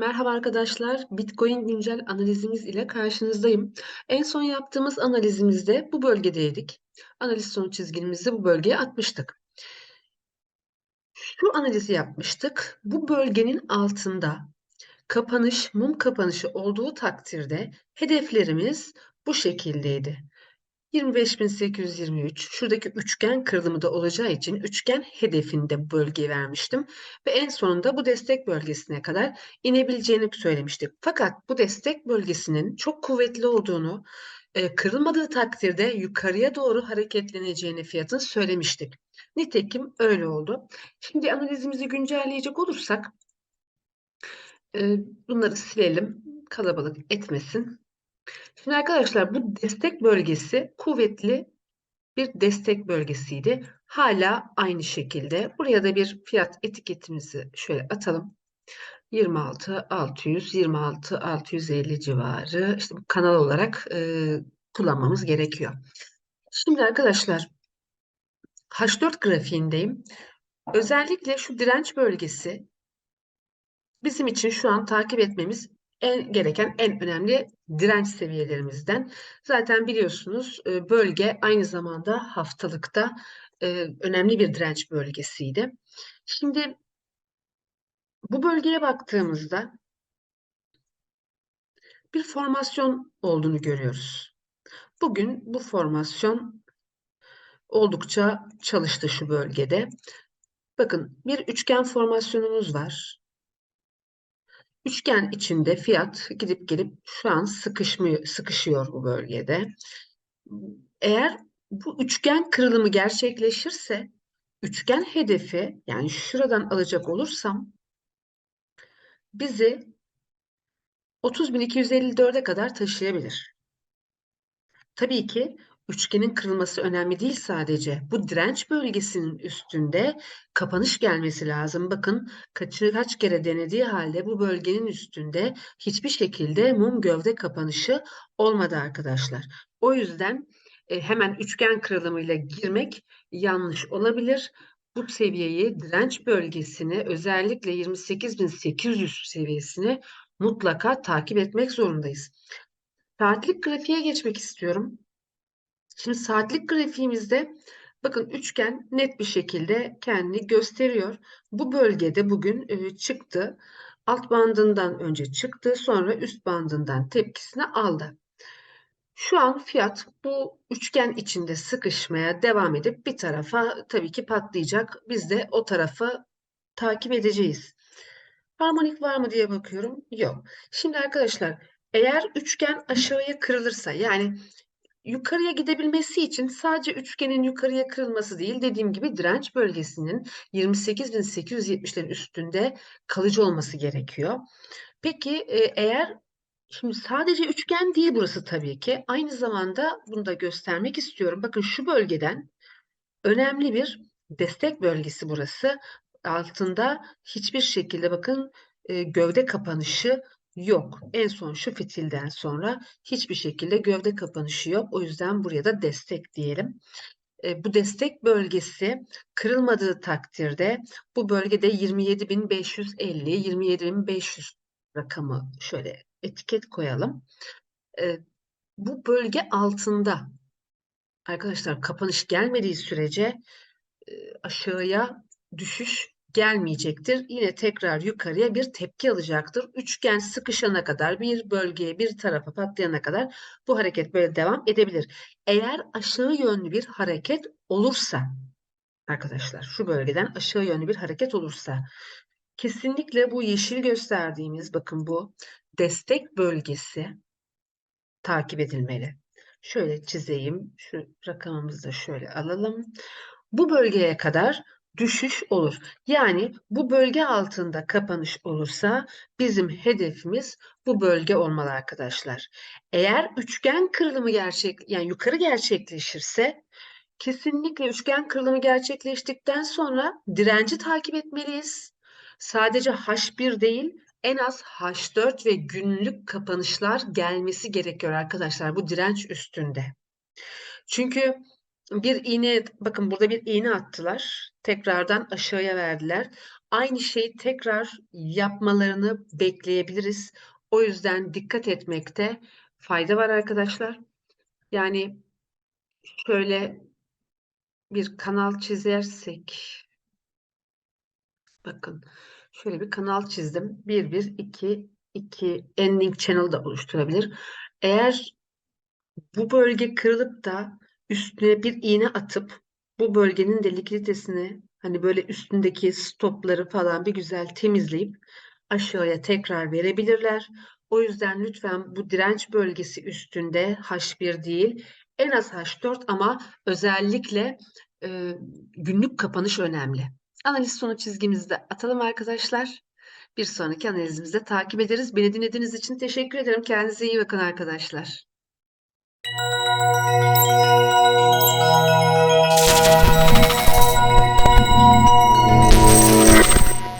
Merhaba arkadaşlar, Bitcoin güncel analizimiz ile karşınızdayım. En son yaptığımız analizimizde bu bölgedeydik. Analiz sonuç çizgimizi bu bölgeye atmıştık. Şu analizi yapmıştık. Bu bölgenin altında kapanış, mum kapanışı olduğu takdirde hedeflerimiz bu şekildeydi. 25.823 şuradaki üçgen kırılımı da olacağı için üçgen hedefinde bu bölgeyi vermiştim. Ve en sonunda bu destek bölgesine kadar inebileceğini söylemiştik. Fakat bu destek bölgesinin çok kuvvetli olduğunu, e, kırılmadığı takdirde yukarıya doğru hareketleneceğini fiyatın söylemiştik. Nitekim öyle oldu. Şimdi analizimizi güncelleyecek olursak e, bunları silelim, kalabalık etmesin. Şimdi arkadaşlar bu destek bölgesi kuvvetli bir destek bölgesiydi. Hala aynı şekilde. Buraya da bir fiyat etiketimizi şöyle atalım. 26 600 26 650 civarı işte bu kanal olarak e, kullanmamız gerekiyor. Şimdi arkadaşlar H4 grafiğindeyim. Özellikle şu direnç bölgesi bizim için şu an takip etmemiz en gereken en önemli direnç seviyelerimizden. Zaten biliyorsunuz e, bölge aynı zamanda haftalıkta e, önemli bir direnç bölgesiydi. Şimdi bu bölgeye baktığımızda bir formasyon olduğunu görüyoruz. Bugün bu formasyon oldukça çalıştı şu bölgede. Bakın bir üçgen formasyonumuz var. Üçgen içinde fiyat gidip gelip şu an sıkışmıyor, sıkışıyor bu bölgede. Eğer bu üçgen kırılımı gerçekleşirse üçgen hedefi yani şuradan alacak olursam bizi 30.254'e kadar taşıyabilir. Tabii ki Üçgenin kırılması önemli değil sadece. Bu direnç bölgesinin üstünde kapanış gelmesi lazım. Bakın kaç, kaç kere denediği halde bu bölgenin üstünde hiçbir şekilde mum gövde kapanışı olmadı arkadaşlar. O yüzden e, hemen üçgen kırılımıyla girmek yanlış olabilir. Bu seviyeyi direnç bölgesini özellikle 28.800 seviyesini mutlaka takip etmek zorundayız. Saatlik grafiğe geçmek istiyorum. Şimdi saatlik grafiğimizde bakın üçgen net bir şekilde kendini gösteriyor. Bu bölgede bugün e, çıktı. Alt bandından önce çıktı. Sonra üst bandından tepkisini aldı. Şu an fiyat bu üçgen içinde sıkışmaya devam edip bir tarafa tabii ki patlayacak. Biz de o tarafı takip edeceğiz. Harmonik var mı diye bakıyorum. Yok. Şimdi arkadaşlar eğer üçgen aşağıya kırılırsa yani yukarıya gidebilmesi için sadece üçgenin yukarıya kırılması değil, dediğim gibi direnç bölgesinin 28.870'lerin üstünde kalıcı olması gerekiyor. Peki e, eğer şimdi sadece üçgen değil burası tabii ki. Aynı zamanda bunu da göstermek istiyorum. Bakın şu bölgeden önemli bir destek bölgesi burası. Altında hiçbir şekilde bakın e, gövde kapanışı yok. En son şu fitilden sonra hiçbir şekilde gövde kapanışı yok. O yüzden buraya da destek diyelim. E, bu destek bölgesi kırılmadığı takdirde bu bölgede 27.550, 27.500 rakamı şöyle etiket koyalım. E, bu bölge altında arkadaşlar kapanış gelmediği sürece e, aşağıya düşüş gelmeyecektir. Yine tekrar yukarıya bir tepki alacaktır. Üçgen sıkışana kadar bir bölgeye bir tarafa patlayana kadar bu hareket böyle devam edebilir. Eğer aşağı yönlü bir hareket olursa arkadaşlar şu bölgeden aşağı yönlü bir hareket olursa kesinlikle bu yeşil gösterdiğimiz bakın bu destek bölgesi takip edilmeli. Şöyle çizeyim. Şu rakamımızı da şöyle alalım. Bu bölgeye kadar düşüş olur. Yani bu bölge altında kapanış olursa bizim hedefimiz bu bölge olmalı arkadaşlar. Eğer üçgen kırılımı gerçek yani yukarı gerçekleşirse kesinlikle üçgen kırılımı gerçekleştikten sonra direnci takip etmeliyiz. Sadece H1 değil en az H4 ve günlük kapanışlar gelmesi gerekiyor arkadaşlar bu direnç üstünde. Çünkü bir iğne bakın burada bir iğne attılar. Tekrardan aşağıya verdiler. Aynı şeyi tekrar yapmalarını bekleyebiliriz. O yüzden dikkat etmekte fayda var arkadaşlar. Yani şöyle bir kanal çizersek bakın şöyle bir kanal çizdim. 1 1 2 2 ending channel da oluşturabilir. Eğer bu bölge kırılıp da üstüne bir iğne atıp bu bölgenin de likiditesini hani böyle üstündeki stopları falan bir güzel temizleyip aşağıya tekrar verebilirler. O yüzden lütfen bu direnç bölgesi üstünde H1 değil en az H4 ama özellikle e, günlük kapanış önemli. Analiz sonu çizgimizi de atalım arkadaşlar. Bir sonraki analizimizde takip ederiz. Beni dinlediğiniz için teşekkür ederim. Kendinize iyi bakın arkadaşlar. Thank you.